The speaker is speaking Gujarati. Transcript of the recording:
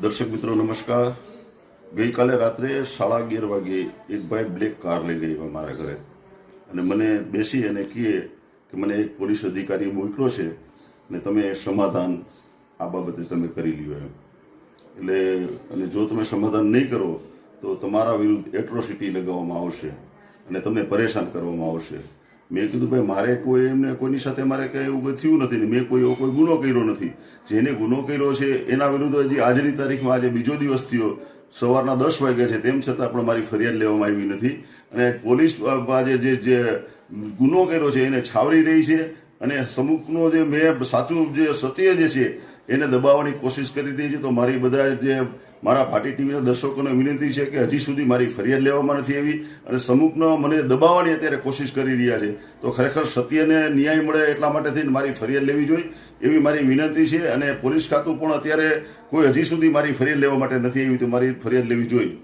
દર્શક મિત્રો, નમસ્કાર. ગઈકાલે રાત્રે સાડા અગિયાર વાગે એક ભાઈ બ્લેક કાર લઈ ગઈ મારા ઘરે. અને મને બેસી અને કહે કે મને એક પોલીસ અધિકારી મોકલો છે ને તમે સમાધાન આ બાબતે તમે કરી લ્યો એમ. એટલે, અને જો તમે સમાધાન નહીં કરો, તો તમારા વિરુદ્ધ એટ્રોસિટી લગાવવામાં આવશે અને તમને પરેશાન કરવામાં આવશે. મેં કીધું, ભાઈ, મારે કોઈ એમને, કોઈની સાથે મારે કંઈ એવું થયું નથી મેં કોઈ એવો કોઈ ગુનો કર્યો નથી. જેને ગુનો કર્યો છે, એના વિરુદ્ધ હજી આજની તારીખમાં આજે બીજો દિવસ થયો. સવારના દસ વાગ્યા છે, તેમ છતાં પણ મારી ફરિયાદ લેવામાં આવી નથી. અને પોલીસ આજે જે જે ગુનો કર્યો છે, એને છાવરી રહી છે. અને સમુખનો જે મેં સાચું જે સત્ય જે છે, એને દબાવવાની કોશિશ કરી રહી છે, તો મારી બધા જે મારા પાર્ટી ટીવીના દર્શકોને વિનંતી છે કે હજી સુધી મારી ફરિયાદ લેવામાં નથી આવી અને સમુખનો મને દબાવવાની અત્યારે કોશિશ કરી રહ્યા છે. તો ખરેખર સત્યને ન્યાય મળે એટલા માટે થઈને મારી ફરિયાદ લેવી જોઈએ એવી મારી વિનંતી છે અને પોલીસ ખાતું પણ અત્યારે કોઈ હજી સુધી મારી ફરિયાદ લેવા માટે નથી આવી તો મારી ફરિયાદ લેવી જોઈએ.